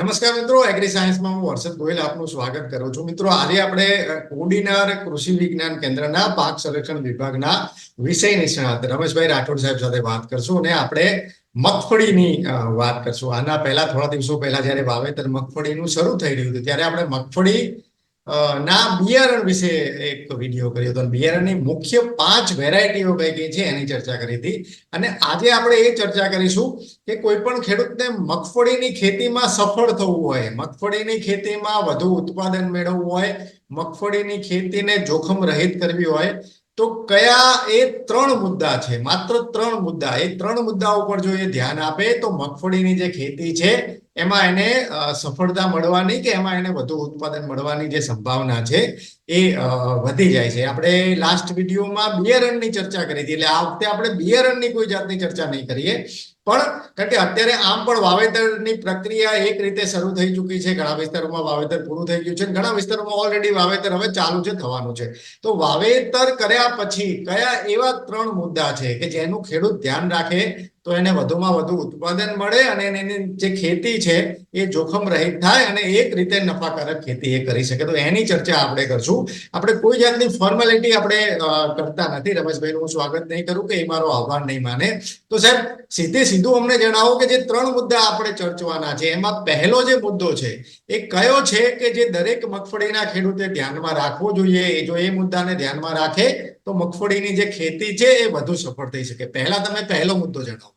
નમસ્કાર મિત્રો એગ્રી સાયન્સમાં હું હર્ષદ ગોયલ આપનું સ્વાગત કરું છું. મિત્રો, આજે આપણે ઓડિનાર કૃષિ વિજ્ઞાન કેન્દ્રના પાક સંરક્ષણ વિભાગના વિષય નિષ્ણાત રમેશભાઈ રાઠોડ સાહેબ સાથે વાત કરશું અને આપણે મગફળીની વાત કરશું. આના પહેલા થોડા દિવસો પહેલા જ્યારે વાવેતર મગફળીનું શરૂ થઈ રહ્યું હતું, ત્યારે આપણે મગફળી ના, બિયારણ વિશે એક વીડિયો કર્યો હતો બિયારણની મુખ્ય પાંચ વેરાયટીઓ કઈ કઈ છે એની ચર્ચા કરી હતી. અને આજે આપણે એ ચર્ચા કરીશું કે કોઈ પણ ખેડૂતને મગફળીની ખેતીમાં સફળ થવું હોય, મગફળીની ખેતીમાં વધુ ઉત્પાદન મેળવવું હોય, મગફળીની ખેતીને જોખમ રહિત કરવી હોય, તો કયા એ ત્રણ મુદ્દા છે? માત્ર ત્રણ મુદ્દા. એ ત્રણ મુદ્દા ઉપર જો એ ધ્યાન આપે તો મગફળીની જે ખેતી છે એમાં એને સફળતા મળવાની કે એમાં એને વધુ ઉત્પાદન મળવાની જે સંભાવના છે એ વધી જાય છે. આપણે લાસ્ટ વિડીયોમાં બિયરણની ચર્ચા કરી હતી. એટલે આ વખતે આપણે બિયરણની કોઈ જાતની ચર્ચા નહીં કરીએ. પણ કારણ કે અત્યારે આમ પણ વાવેતરની પ્રક્રિયા એક રીતે શરૂ થઈ ચૂકી છે. ઘણા વિસ્તારોમાં વાવેતર પૂરું થઈ ગયું છે ઘણા વિસ્તારોમાં ઓલરેડી વાવેતર હવે ચાલુ છે, થવાનું છે. તો વાવેતર કર્યા પછી કયા એવા ત્રણ મુદ્દા છે કે જેનું ખેડૂત ધ્યાન રાખે? તો એને વધુમાં વધુ ઉત્પાદન મળે અને એની જે ખેતી છે એ જોખમ રહિત થાય અને એક રીતે નફાકારક ખેતી એ કરી શકે. તો એની ચર્ચા આપણે કરશું. આપણે કોઈ જાતની ફોર્મેલિટી આપણે કરતા નથી. રમેશભાઈનું હું સ્વાગત નહીં કરું કે એ મારો આહવાન નહીં માને. તો સાહેબ, સીધે સીધું અમને જણાવો કે જે ત્રણ મુદ્દા આપણે ચર્ચવાના છે. એમાં પહેલો જે મુદ્દો છે એ કયો છે કે જે દરેક મગફળીના ખેડૂતે ધ્યાનમાં રાખવો જોઈએ? એ જો એ મુદ્દાને ધ્યાનમાં રાખે તો મગફળીની જે ખેતી છે એ વધુ સફળ થઈ શકે. પહેલા તમે પહેલો મુદ્દો જણાવો.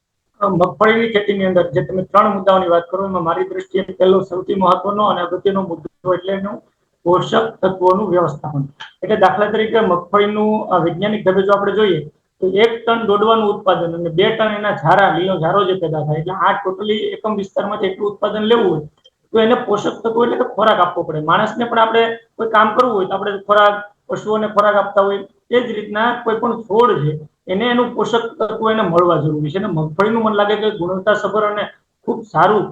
મગફળીની ખેતીની અંદર, જે તમે ત્રણ મુદ્દાઓની વાત કરો, એમાં મારી દ્રષ્ટિએ પહેલો સૌથી મહત્વનો અને અગત્યનો મુદ્દો એટલે એનું પોષક તત્વોનું વ્યવસ્થાપન. એટલે દાખલા તરીકે મગફળીનું વૈજ્ઞાનિક ઢબે જો આપણે જોઈએ, તો એક ટન દોડવાનું ઉત્પાદન અને બે ટન એના ઝારા, લીલો ઝારો જે પેદા થાય, એટલે આ ટોટલી એકમ વિસ્તારમાંથી એટલું ઉત્પાદન લેવું હોય, તો એને પોષક તત્વો એટલે કે ખોરાક આપવો પડે. માણસને પણ આપણે કોઈ કામ કરવું હોય તો આપણે ખોરાક, પશુઓને ખોરાક આપતા હોય, એ જ રીતના કોઈ પણ છોડ છે એને એનું પોષક તત્વો એને મળવા જરૂરી છે. અને મગફળીનું મને લાગે કે ગુણવત્તા સભર અને ખૂબ સારું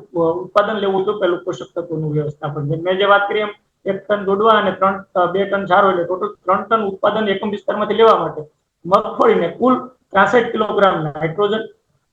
ઉત્પાદન લેવું તો પેલું પોષક તત્વોનું વ્યવસ્થાપન છે. મેં જે વાત કરી એમ, એક ટન દોડવા અને ત્રણ બે ટન સારો એટલે ટોટલ ત્રણ ટન ઉત્પાદન એકમ વિસ્તારમાંથી લેવા માટે મગફળીને કુલ ત્રાસઠ કિલોગ્રામ નાઇટ્રોજન,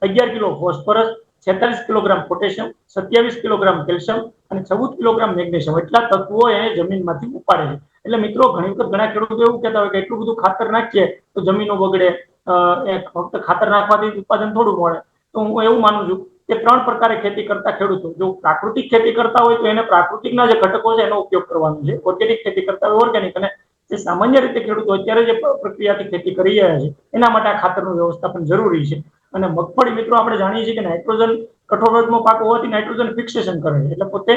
અગિયાર કિલો ફોસ્ફરસ, છેતાલીસ કિલોગ્રામ પોટેશિયમ, સત્યાવીસ કિલોગ્રામ કેલ્શિયમ અને ચૌદ કિલોગ્રામ મેગ્નેશિયમ. એટલા તત્વો એને જમીનમાંથી ઉપાડે છે. એટલે મિત્રો, ઘણી વખત ઘણા ખેડૂતો એવું કહેતા હોય કે એટલું બધું ખાતર નાખીએ તો જમીનો બગડે ફક્ત ખાતર નાખવાથી ઉત્પાદન થોડું મળે. તો હું એવું માનું છું કે ત્રણ પ્રકારે ખેતી કરતા ખેડૂતો, જો પ્રાકૃતિક ખેતી કરતા હોય તો એને પ્રાકૃતિકના જે ઘટકો છે એનો ઉપયોગ કરવાનો છે. ઓર્ગેનિક ખેતી કરતા હોય ઓર્ગેનિક અને જે સામાન્ય રીતે ખેડૂતો અત્યારે જે પ્રક્રિયાથી ખેતી કરી રહ્યા છે, એના માટે આ ખાતરનું વ્યવસ્થાપન જરૂરી છે. અને મગફળી મિત્રો આપણે જાણીએ છીએ કે નાઇટ્રોજન કઠોળનો પાક હોવાથી નાઇટ્રોજન ફિક્સેશન કરે છે. એટલે પોતે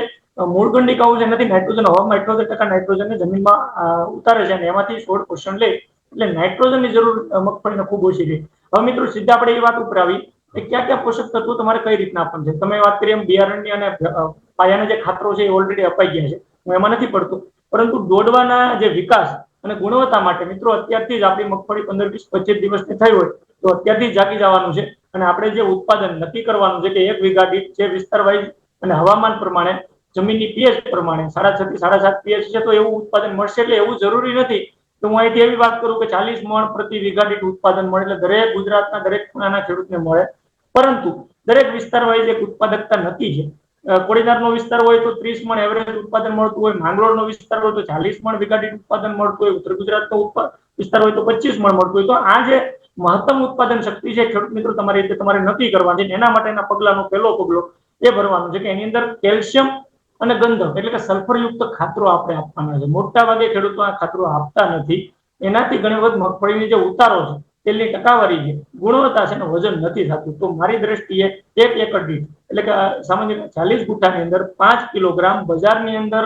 મૂળ ગંડિકાઓ જે નથી નાઇટ્રોજન, હવામાં ઇઠોતેર ટકા નાઇટ્રોજનને જમીનમાં ઉતારે છે અને એમાંથી છોડ પોષણ લે. એટલે નાઇટ્રોજનની જરૂર મગફળીને ખૂબ ઓછી છે. હવે મિત્રો સીધા આપણે એ વાત ઉપર આવી કે ક્યાં ક્યાં પોષક તત્વો તમારે કઈ રીતના આપવાનું છે? તમે વાત કરી એમ બિયારણની અને પાયાના જે ખાતરો છે એ ઓલરેડી અપાઈ ગયા છે. હું એમાં નથી પડતો. પરંતુ દોડવાના જે વિકાસ અને ગુણવત્તા માટે મિત્રો અત્યારથી જ આપણી મગફળી પંદર વીસ પચીસ દિવસની થઈ હોય તો અત્યારથી જાગી જવાનું છે. અને આપણે જે ઉત્પાદન નક્કી કરવાનું છે કે એક વીઘા દીઠ જે વિસ્તાર વાઇઝ અને હવામાન પ્રમાણે, જમીનની પીએચ પ્રમાણે સાડા છ થી સાડા સાત પીએચ છે તો એવું ઉત્પાદન મળશે એટલે એવું જરૂરી નથી તો હું અહીંથી એવી વાત કરું કે ચાલીસ મણ પ્રતિ વીઘા દીઠ ઉત્પાદન મળે એટલે દરેક ગુજરાતના દરેક ખૂણાના ખેડૂતને મળે. પરંતુ દરેક વિસ્તાર વાઇઝ એક ઉત્પાદકતા નક્કી છે કોડીનારનો વિસ્તાર હોય તો ત્રીસ મણ એવરેજ ઉત્પાદન મળતું હોય, માંગરોળનો વિસ્તાર હોય તો ચાલીસ મણ વીઘા દીઠ ઉત્પાદન મળતું હોય, ઉત્તર ગુજરાતનો વિસ્તાર હોય તો પચીસ મણ મળતું હોય. તો આ જે મહત્તમ ઉત્પાદન શક્તિ છે, ખેડૂત મિત્રો, તમારી રીતે તમારે નક્કી કરવાની છે. એના માટેના પગલાનો પહેલો પગલો એ ભરવાનો છે કે એની અંદર કેલ્શિયમ અને ગંધક એટલે કે સલ્ફરયુક્ત ખાતરો આપણે આપવાના છે. મોટા ભાગે ખેડૂતો આ ખાતરો આપતા નથી. એનાથી ઘણી વખત મગફળીની જે ઉતારો છે, તેલની ટકાવારી છે, ગુણવત્તા છે વજન નથી થતું. તો મારી દ્રષ્ટિએ એક એકર દીઠ, એટલે કે સામાન્ય ચાલીસ ગુઠાની અંદર પાંચ કિલોગ્રામ બજારની અંદર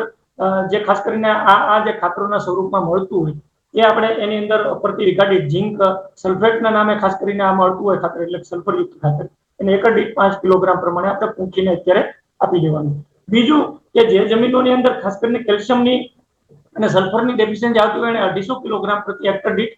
જે ખાસ કરીને આ આ જે ખાતરોના સ્વરૂપમાં મળતું હોય, એ આપણે એની અંદર પ્રતિ વીઘા દીઠ ઝીંક, સલ્ફેટના નામે ખાસ કરીને આ મળતું હોય ખાતર, એટલે સલ્ફરયુક્ત ખાતર, એને એકર દીઠ પાંચ કિલોગ્રામ પ્રમાણે આપણે પૂંખીને અત્યારે આપી દેવાનું. બીજું કે જે જમીનોની અંદર ખાસ કરીને કેલ્શિયમની અને સલ્ફરની ડેફિશિયન્સી આવતી હોય એને અઢીસો કિલોગ્રામ પ્રતિ હેક્ટર દીઠ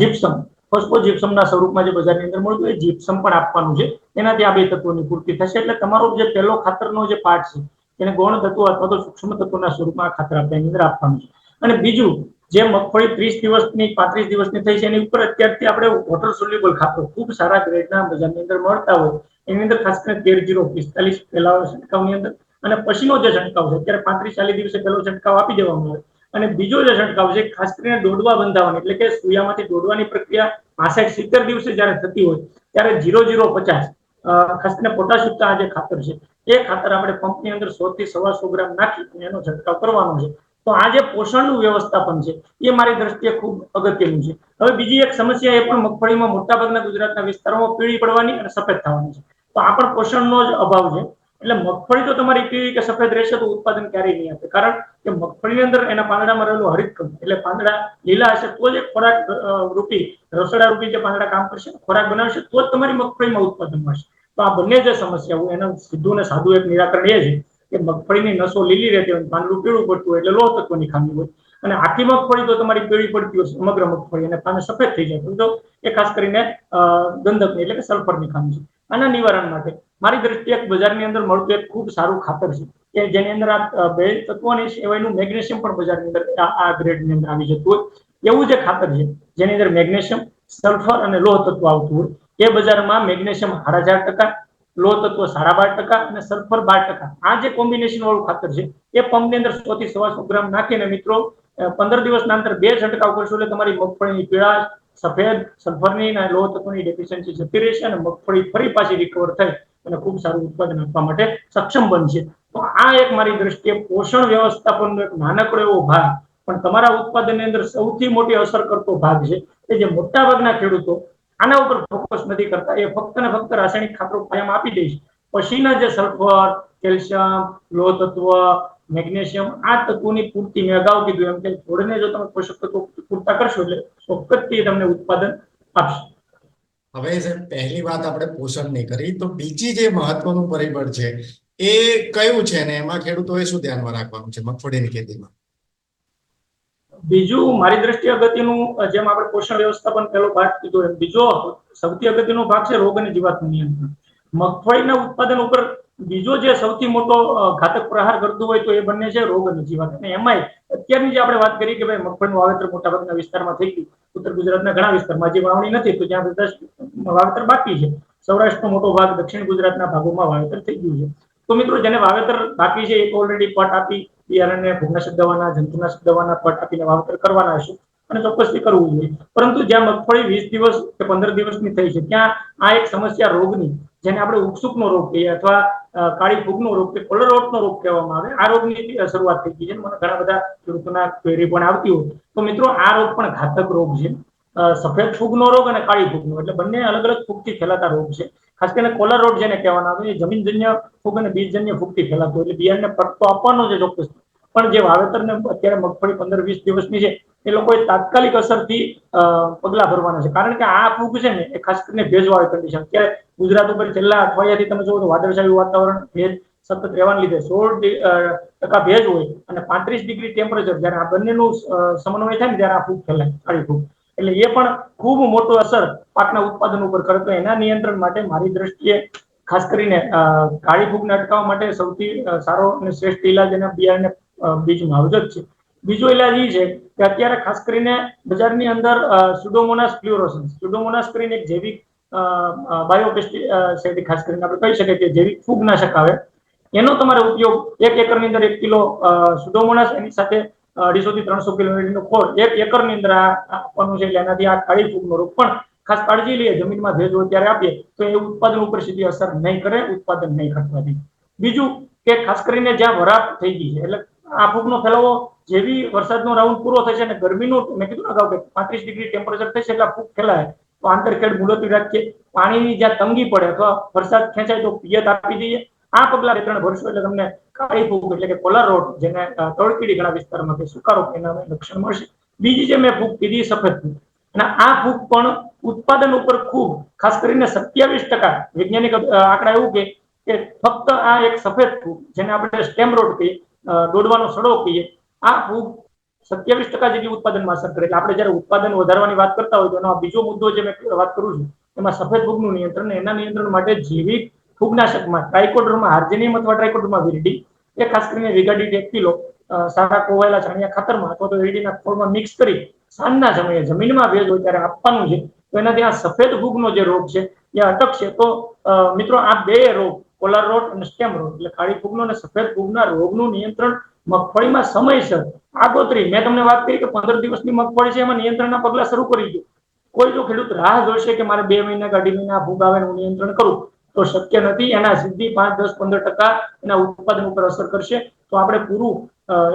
જીપ્સમ ફોસ્ફો જીપ્સમના સ્વરૂપમાં જે બજારની અંદર મળતું એ જીપ્સમ પણ આપવાનું છે. એનાથી આ બે તત્વોની પૂર્તિ થશે. એટલે તમારો જે પહેલો ખાતરનો જે પાર્ટ છે, એને ગૌણ તત્વો અથવા તો સૂક્ષ્મ તત્વોના સ્વરૂપમાં ખાતર આપણે એની અંદર આપવાનું છે. અને બીજું, જે મગફળી ત્રીસ દિવસની, પાંત્રીસ દિવસની થઈ છે, એની ઉપર અત્યારથી આપણે વોટર સોલ્યુબલ ખાતર, ખૂબ સારા ગ્રેડના બજારની અંદર મળતા હોય. એની અંદર ખાસ કરીને તેર જીરો પિસ્તાલીસ પહેલા છંટકાવની અંદર અને પછીનો જે છંટકાવ છે, અત્યારે પાંત્રીસ ચાલીસ દિવસે પહેલો છંટકાવ આપી દેવામાં આવે અને બીજો જે છંટકાવ છે, ખાસ કરીને દોડવા બંધાવવાની, એટલે કે સૂયામાંથી દોડવાની પ્રક્રિયા પાસઠ સિત્તેર દિવસે જ્યારે થતી હોય, ત્યારે જીરો જીરો પચાસ ખાસ કરીને પોટાશયુક્ત આ જે ખાતર છે, એ ખાતર આપણે પંપની અંદર સો થી સવા સો ગ્રામ નાખી અને એનો છંટકાવ કરવાનો છે. તો આ જે પોષણનું વ્યવસ્થાપન છે, એ મારી દ્રષ્ટિએ ખૂબ અગત્યનું છે. હવે બીજી એક સમસ્યા એ પણ મગફળીમાં મોટાભાગના ગુજરાતના વિસ્તારોમાં પીળી પડવાની અને સફેદ થવાની છે. તો આ પણ પોષણનો જ અભાવ છે. એટલે મગફળી તો તમારી પીળી કે સફેદ રહેશે તો ઉત્પાદન ક્યારેય નહીં આપે. કારણ કે મગફળીની અંદર એના પાંદડામાં રહેલું હરિતકમ એટલે પાંદડા લીલા હશે તો જ ખોરાક રૂપી, રસોડા રૂપી જે પાંદડા કામ કરશે, ખોરાક બનાવશે તો જ તમારી મગફળીમાં ઉત્પાદન મળશે. તો આ બંને જે સમસ્યાઓ એનું સીધું ને સાદું એક નિરાકરણ એ છે કે મગફળીની નસો લીલી રહેતી હોય પાંદડું પીળું પડતું હોય એટલે લોહ તત્વની ખામી હોય. અને આખી મગફળી તો તમારી પીળી પડતી હોય, સમગ્ર મગફળી, અને પાને સફેદ થઈ જાય. તો એ ખાસ કરીને ગંધકની એટલે કે સલ્ફરની ખામી છે. આના નિવારણ માટે મારી દ્રષ્ટિએ બજારની અંદર મળતું એક ખૂબ સારું ખાતર છે કે જેની અંદર આ બે તત્વોની સિવાયનું મેગ્નેશિયમ પણ બજારની અંદર આ ગ્રેડની અંદર આવી જતું હોય. એવું જે ખાતર છે, જેની અંદર મેગ્નેશિયમ, સલ્ફર અને લોહ તત્વ આવતું હોય, એ બજારમાં મેગ્નેશિયમ સાડા ચાર ટકા, લોહ તત્વ સાડા બાર ટકા અને સલ્ફર બાર ટકા. આ જે કોમ્બિનેશન વાળું ખાતર છે, એ પંપની અંદર સો થી સવા સો ગ્રામ નાખીને મિત્રો પંદર દિવસના અંતર બે છંટકાવ કરશો એટલે તમારી મગફળીની પીળાશ, સફેદ, સલ્ફરની અને લોહ તત્વની ડેફિશિયન્સી જતી રહેશે અને મગફળી ફરી પાછી રિકવર થઈ અને ખૂબ સારું ઉત્પાદન આપવા માટે સક્ષમ બનશે. તો આ એક મારી દ્રષ્ટિએ પોષણ વ્યવસ્થાપનનો એક નાનકડો એવો ભાગ. પણ તમારા ઉત્પાદનની અંદર સૌથી મોટી અસર કરતો ભાગ છે. કે જે મોટા ભાગના ખેડૂતો આના ઉપર ફોકસ નથી કરતા. એ ફક્ત ને ફક્ત રાસાયણિક ખાતરો કાયમ આપી દઈશ પછીના જે સલ્ફર, કેલ્શિયમ લોહ તત્વ, મેગ્નેશિયમ આ તત્વોની પૂર્તિ મેં અગાઉ કીધું. એમ કે છોડને જો તમે પોષક તત્વો પૂરતા કરશો એટલે ચોક્કસથી તમને ઉત્પાદન આપશે. હવે પહેલી વાત આપણે પોષણની કરી, તો બીજી જે મહત્વનું પરિબળ છે, એ કયું છે ને એમાં ખેડૂતોએ શું ધ્યાનમાં રાખવાનું છે મગફળીની ખેતીમાં? બીજું, મારી દ્રષ્ટિએ અગત્યનું જેમ આપણે પોષણ વ્યવસ્થાપન પહેલો ભાગ કીધો બીજો, સૌથી અગત્યનો ભાગ છે રોગ અને જીવાતનું નિયંત્રણ. મગફળીના ઉત્પાદન ઉપર બીજો જે સૌથી મોટો ઘાતક પ્રહાર કરતું હોય તો એ બંને છે રોગ અને જીવાત. અને એમાંય અત્યારની જે આપણે વાત કરી કે ભાઈ મગફળીનું વાવેતર મોટાભાગના વિસ્તારમાં થઈ ગયું, ઉત્તર ગુજરાતના ઘણા વિસ્તારમાં જે વાવણી નથી તો જ્યાં બધા વાવેતર બાકી છે. સૌરાષ્ટ્રનો મોટો ભાગ, દક્ષિણ ગુજરાતના ભાગોમાં વાવેતર થઈ ગયું છે. તો મિત્રો, જેને વાવેતર બાકી છે એક ઓલરેડી પટ આપી, બિયારણને ભૂગનાશક દવાના, જંતુનાશક દવાના પટ આપીને વાવેતર કરવાના છે. અને ચોક્કસથી કરવું જોઈએ. પરંતુ જ્યાં મગફળી વીસ દિવસ કે પંદર દિવસની થઈ છે, ત્યાં આ એક સમસ્યા રોગની, જેને આપણે ઉકસુકનો રોગ કહીએ અથવા કાળી ફૂગનો રોગ કે કોલર રોગ કહેવામાં આવે, આ રોગની શરૂઆત થઈ ગઈ છે. મને ઘણા બધા ખેડૂતોના ક્વેરી પણ આવતી હોય. તો મિત્રો, આ રોગ પણ ઘાતક રોગ છે. સફેદ ફૂગનો રોગ અને કાળી ફૂગનો. એટલે બંને અલગ અલગ ફૂગથી ફેલાતા રોગ છે. ખાસ કરીને કોલર રોડ જેને કહેવાના આવે, એ જમીનજન્ય ફૂગ અને બીજજન્ય ફૂગથી ફેલાતો એટલે બિયારણને પટતો આપવાનો છે ચોક્કસ. પણ જે વાવેતરને અત્યારે મગફળી પંદર વીસ દિવસની છે એ લોકોએ તાત્કાલિક અસરથી પગલા ભરવાના છે. કારણ કે આ ફૂગ છે ને, એ ખાસ કરીને ભેજવાળી કન્ડિશન અત્યારે ગુજરાત ઉપર છેલ્લા અઠવાડિયાથી તમે જુઓ તો વાદળછાયું વાતાવરણ, ભેજ સતત રહેવાને લીધે સોળ ટકા ભેજ હોય અને પાંત્રીસ ડિગ્રી ટેમ્પરેચર જ્યારે આ બંનેનું સમન્વય થાય ને ત્યારે આ ફૂગ ફેલાય કાળી ફૂગ એટલે એ પણ ખૂબ મોટો અસર પાકના ઉત્પાદન ઉપર કરે તો એના નિયંત્રણ માટે મારી દ્રષ્ટિએ ખાસ કરીને કાળી ફૂગને અટકાવવા માટે સૌથી સારો અને શ્રેષ્ઠ ઇલાજ એના બિયારણને બીજ માવજત છે. બીજો ઇલાજ એ છે કે અત્યારે ખાસ કરીને બજારની અંદર સુડોમોનાસ ફ્લુરોસન્સ સુડોમોનાસ કરીને એક જૈવિક બાયોપેસ્ટિસાઇડ ખાસ કરીને આપણે કહી શકીએ કે જૈવિક ફૂગનાશક આવે. એનો તમારે ઉપયોગ એક એકરની અંદર એક કિલો સુડોમોનાસ એની સાથે અઢીસો થી ત્રણસો કિલોમીટરનો ખોળ, એક એકરની અંદર આપવાનું છે એટલે એનાથી આ કાળી ફૂગનો રોગ. પણ ખાસ કાળજી લઈએ, જમીનમાં ભેજ હોય ત્યારે આપીએ, તો એ ઉત્પાદન ઉપર સીધી અસર નહીં કરે, ઉત્પાદન નહીં ઘટવાથી. બીજું કે ખાસ કરીને જ્યાં વરાપ થઈ ગઈ છે, એટલે આ ફૂગનો ફેલાવો જેવી વરસાદનો રાઉન્ડ પૂરો થશે અને ગરમીનું, મેં કીધું અગાઉ કે પાંત્રીસ ડિગ્રી ટેમ્પરેચર થશે એટલે ફૂગ ફેલાય, તો આંતરખેડ મુલતવી રાખીએ. પાણીની જ્યાં તંગી પડે અથવા વરસાદ ખેંચાય તો પિયત આપી દઈએ. આ પગલા બે ત્રણ ભરશો એટલે તમને કાળી ફૂગ એટલે કે કોલર રોડ જેને તળકીડી ઘણા વિસ્તારમાં સુકારો એના લક્ષણ મળશે. બીજી જે મેં ફૂગ કીધી સફેદ ફૂગ અને આ ફૂગ પણ ઉત્પાદન ઉપર ખૂબ, ખાસ કરીને સત્યાવીસ ટકા વૈજ્ઞાનિક આંકડા એવું કે ફક્ત આ એક સફેદ ફૂગ જેને આપણે સ્ટેમ રોડ કહીએ દોડવાનો સડો કહીએ આ ફૂગ સત્યાવીસ ટકા જેટલી ઉત્પાદનમાં અસર કરે. એટલે આપણે જયારે ઉત્પાદન વધારવાની વાત કરતા હોય તો એનો બીજો મુદ્દો જે મેં વાત કરું છું એમાં સફેદ ફૂગનું નિયંત્રણ એના નિયંત્રણ માટે જૈવિક ફૂગનાશકમાં ટ્રાઇકોડર્મા હાર્જેનિયમ અથવા ટ્રાઇકોડર્મા વિરિડી એ ખાસ કરીને વિગાડી અ, સારા કોવાયેલા છાણિયા ખાતરમાં અથવા તો વિરિડીના ખોળમાં મિક્સ કરી સાંજના સમયે જમીનમાં ભેજ હોય ત્યારે આપવાનું છે તો એનાથી આ સફેદ ફૂગનો જે રોગ છે એ અટકશે. તો મિત્રો આ બે રોગ પોલાર રોડ અને સ્ટેમ રોગ એટલે ખાડી ફૂગનો અને સફેદ ફૂગના રોગનું નિયંત્રણ મગફળીમાં સમયસર. આગોતરી, મેં તમને વાત કરી કે પંદર દિવસની મગફળી છે, એમાં નિયંત્રણના પગલા શરૂ કરી દો. કોઈ જો ખેડૂત રાહ જોશે કે મારે બે મહિના અઢી મહિના ફૂગ આવે હું નિયંત્રણ કરું, તો શક્ય નથી. એના સીધી પાંચ, દસ, પંદર ટકા એના ઉત્પાદન ઉપર અસર કરશે. તો આપણે પૂરું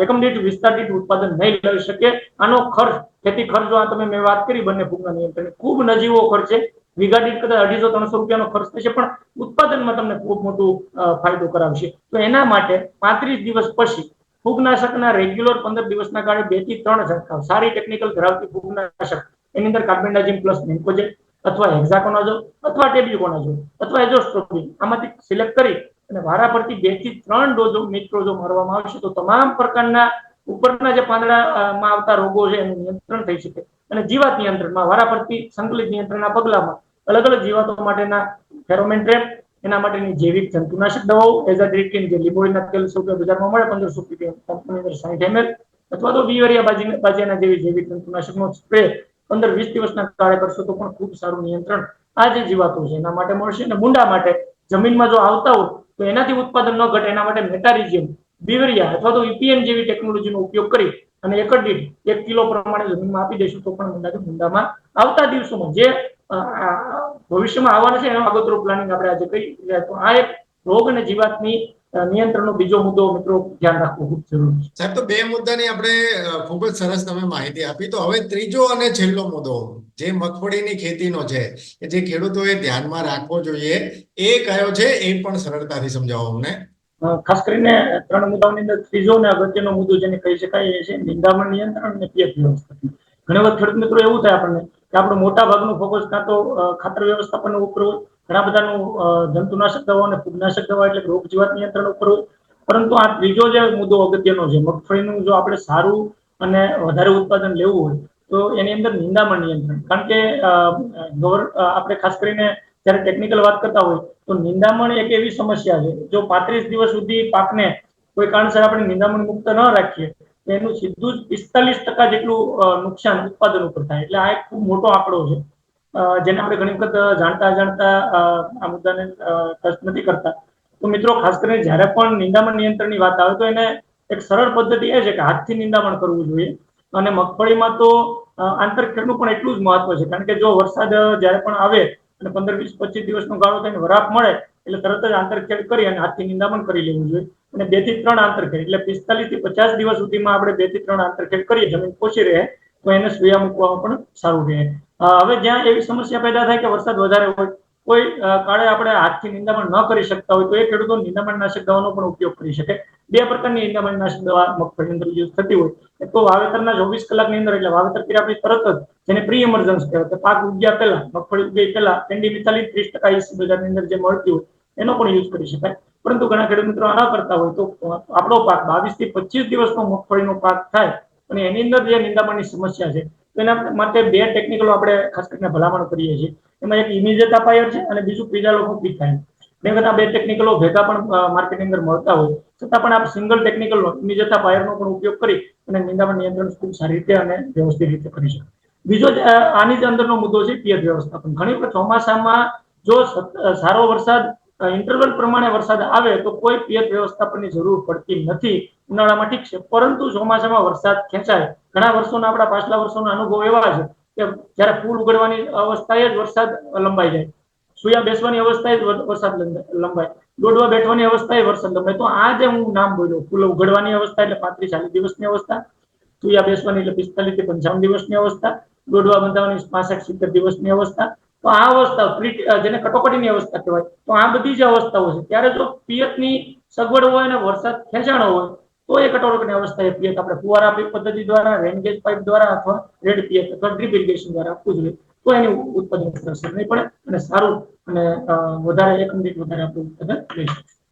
એકમ દીઠ, વિસ્તાર દીઠ ઉત્પાદન નહીં લઈ શકીએ. આનો ખર્ચ, ખેતી ખર્ચ આ તમે મેં વાત કરી, બંને ફૂગના નિયંત્રણ ખૂબ નજીવો ખર્ચ છે. વીઘા કદાચ અઢીસો, ત્રણસો રૂપિયાનો ખર્ચ થશે, પણ ઉત્પાદનમાં તમને ખૂબ મોટો ફાયદો કરાવશે. તો એના માટે પાંત્રીસ દિવસ પછી ફૂગનાશકના રેગ્યુલર પંદર દિવસના ગાળે બેથી ત્રણ છંટકાવ સારી ટેકનિકલ ધરાવતી ફૂગનાશક, એની અંદર કાર્બેન્ડાઝિમ પ્લસ મેન્કોજેબ અથવા હેક્ઝાકોનાઝો અથવા ટેબ્યુકોનાઝો અથવા એઝોસ્ટ્રોપિન આમાંથી સિલેક્ટ કરી અને વારા પરથી બેથી ત્રણ ડોઝો મિત્રોઝો મારવામાં આવશે. તો તમામ પ્રકારના ઉપરના જે પાંદડામાં આવતા રોગો છે, એનું નિયંત્રણ થઈ શકે. અને જીવાત નિયંત્રણમાં, વારા પરથી સંકલિત નિયંત્રણના પગલામાં અલગ અલગ જીવાતો માટેના ફેરોમેન ટ્રેપ એના માટેની જૈવિક જંતુનાશક દવાઓ એઝાડ્રિટિન જે લીંબોળીના તેલ રૂપિયા બજારમાં મળે પંદરસો રૂપિયા કંપની અંદર સાઈઠ એમએલ અથવા તો બીવરિયા બાજી બાજીના જેવી જૈવિક જંતુનાશકનો સ્પ્રે પંદર વીસ દિવસના કાળે કરશો તો પણ ખૂબ સારું નિયંત્રણ આ જે જીવાતો છે એના માટે મળશે. અને મુંડા માટે જમીનમાં જો આવતા હોય તો એનાથી ઉત્પાદન ન ઘટે એના માટે મેટારિઝિયમ બીવરિયા અથવા તો ઈપીએન જેવી ટેકનોલોજીનો ઉપયોગ કરી અને એક દીઠ એક કિલો પ્રમાણે જમીનમાં આપી દઈશું તો પણ મુંડા મુંડામાં આવતા દિવસોમાં જે અ, ભવિષ્યમાં આવવાના છે એનો આગોતરું પ્લાનિંગ આપણે આજે કરી રહ્યા તો આ એક રોગ અને જીવાતની નિયંત્રણનો બીજો મુદ્દો મિત્રો ધ્યાન રાખવો ખૂબ જરૂરી છે. સાહેબ તો બે મુદ્દાની આપણે ખૂબ જ સરસ તમે માહિતી આપી. તો હવે ત્રીજો અને છેલ્લો મુદ્દો જે મગફળીની ખેતીનો છે કે જે ખેડૂતોએ ધ્યાનમાં રાખવો જોઈએ એ કયો છે એ પણ સરળતાથી સમજાવો અમને. ખાસ કરીને ત્રણ મુદ્દાઓની અંદર ત્રીજો અને અગત્યનો મુદ્દો જેને કહી શકાય એ છે નિંદામણ નિયંત્રણ અને પિયત વ્યવસ્થાપન. ઘણી વખત ખેડૂત મિત્રો એવું થાય આપણને કે આપણું મોટા ભાગનું ફોકસ કાં તો ખાતર વ્યવસ્થાપન ઉપર હોય, ઘણા બધાનું જંતુનાશક દવા અને ફૂગનાશક દવા એટલે રોગ જીવાત નિયંત્રણ ઉપર હોય. પરંતુ આ ત્રીજો જે મુદ્દો અગત્યનો છે, મગફળીનું જો આપણે સારું અને વધારે ઉત્પાદન લેવું હોય, તો એની અંદર નિંદામણ નિયંત્રણ. કારણ કે આપણે ખાસ કરીને જ્યારે ટેકનિકલ વાત કરતા હોય, તો નિંદામણ એક એવી સમસ્યા છે, જો પાંત્રીસ દિવસ સુધી પાકને કોઈ કારણસર આપણે નિંદામણ મુક્ત ન રાખીએ એનું સીધું જ પિસ્તાલીસ ટકા જેટલું નુકસાન ઉત્પાદન ઉપર થાય. એટલે આ એક ખૂબ મોટો આંકડો છે. જેને આપણે ઘણી વખત જાણતા જાણતા આ મુદ્દાને ટચ નથી કરતા. તો મિત્રો, ખાસ કરીને જ્યારે પણ નિંદામણ નિયંત્રણની વાત આવે, તો એને એક સરળ પદ્ધતિ એ છે કે હાથથી નિંદામણ કરવું જોઈએ. અને મગફળીમાં તો આંતરખેડનું પણ એટલું જ મહત્વ છે. કારણ કે જો વરસાદ જ્યારે પણ આવે અને પંદર વીસ પચીસ દિવસનો ગાળો થઈને વરાપ મળે એટલે તરત જ આંતરખેડ કરી અને હાથથી નિંદામણ કરી લેવું જોઈએ. અને બેથી ત્રણ આંતરખેડ એટલે પિસ્તાલીસથી પચાસ દિવસ સુધીમાં આપણે બેથી ત્રણ આંતરખેડ કરીએ, જમીન પોચી રહે, તો એને સુયા મૂકવામાં પણ સારું રહે. હવે જ્યાં એવી સમસ્યા પેદા થાય કે વરસાદ વધારે હોય, કોઈ કાળે આપણે હાથથી નિંદામણ ન કરી શકતા હોય, તો એ ખેડૂતો નિંદામણનાશક દવાનો પણ ઉપયોગ કરી શકે. બે પ્રકારની નિંદામણનાશક દવા મગફળી અંદર યુઝ થતી હોય. તો વાવેતરના ચોવીસ કલાકની અંદર, એટલે વાવેતર કર્યા પછી તરત જ જેને પ્રી એમરજન્સ કહેવાય પાક ઉગ્યા પહેલા, મગફળી ઉગ્યા પહેલા પેન્ડી મિથાલી ત્રીસ ટકા ઈસી બજારની અંદર જે મળતી હોય એનો પણ યુઝ કરી શકાય. પરંતુ ઘણા ખેડૂત મિત્રો આના કરતા હોય તો આપણો પાક બાવીસથી પચીસ દિવસનો મગફળીનો પાક થાય અને એની અંદર જે નિંદામણની સમસ્યા છે એના માટે બે ટેકનિકલો આપણે ખાસ કરીને ભલામણ કરીએ છીએ. એમાં એક ઇમિડિયેટ અપાયર છે અને બીજું પીડા લોકો થાય ઘણી વખત બે ટેકનિકલો ભેગા પણ માર્કેટની અંદર મળતા હોય, છતાં પણ આપણે સિંગલ ટેકનિકલનો ઇમિડિયેટ અપાયરનો પણ ઉપયોગ કરી અને નિંદામણ નિયંત્રણ ખૂબ સારી રીતે અને વ્યવસ્થિત રીતે કરી શકાય. બીજો આની જ અંદરનો મુદ્દો છે પિયત વ્યવસ્થાપન. ઘણી વખત ચોમાસામાં જો સારો વરસાદ ઇન્ટરવલ પ્રમાણે વરસાદ આવે તો કોઈ પિયત વ્યવસ્થાપનની જરૂર પડતી નથી. ઉનાળામાં ઠીક છે, પરંતુ ચોમાસામાં વરસાદ ખેંચાય. ઘણા વર્ષોના આપણા પાછલા વર્ષોના અનુભવ એવા છે કે જ્યારે ફૂલ ઉગડવાની અવસ્થાએ જ વરસાદ લંબાઈ જાય. સુયા બેસવાની અવસ્થાએ જ વરસાદ લંબાય. દોડવા બેઠવાની અવસ્થાએ વરસાદ લંબાય. તો આ જે હું નામ બોલ્યો ફૂલ ઉગડવાની અવસ્થા એટલે પાંત્રીસ ચાલીસ દિવસની અવસ્થા, સુયા બેસવાની એટલે પિસ્તાલીસથી પંચાવન દિવસની અવસ્થા, દોડવા બંધાવવાની પાસઠ સિત્તેર દિવસની અવસ્થા તો આ અવસ્થા જેને કટોકટીની અવસ્થા કહેવાય, તો આ બધી જે અવસ્થાઓ છે. ત્યારે જો પિયતની સગવડ હોય અને વરસાદ ખેંચાણો હોય, તો એ કટોકટીની એ પિયત આપણે ફુવારા પીપ પદ્ધતિ દ્વારા, રેનગેજ પાઇપ દ્વારા અથવા રેડ પિયત અથવા ડ્રીપ ઇરિગેશન દ્વારા આપવું જોઈએ, તો એની ઉત્પાદન અસર નહીં પડે અને સારું અને વધારે એકમ દીઠ વધારે આપણું ઉત્પાદન લઈ શકીએ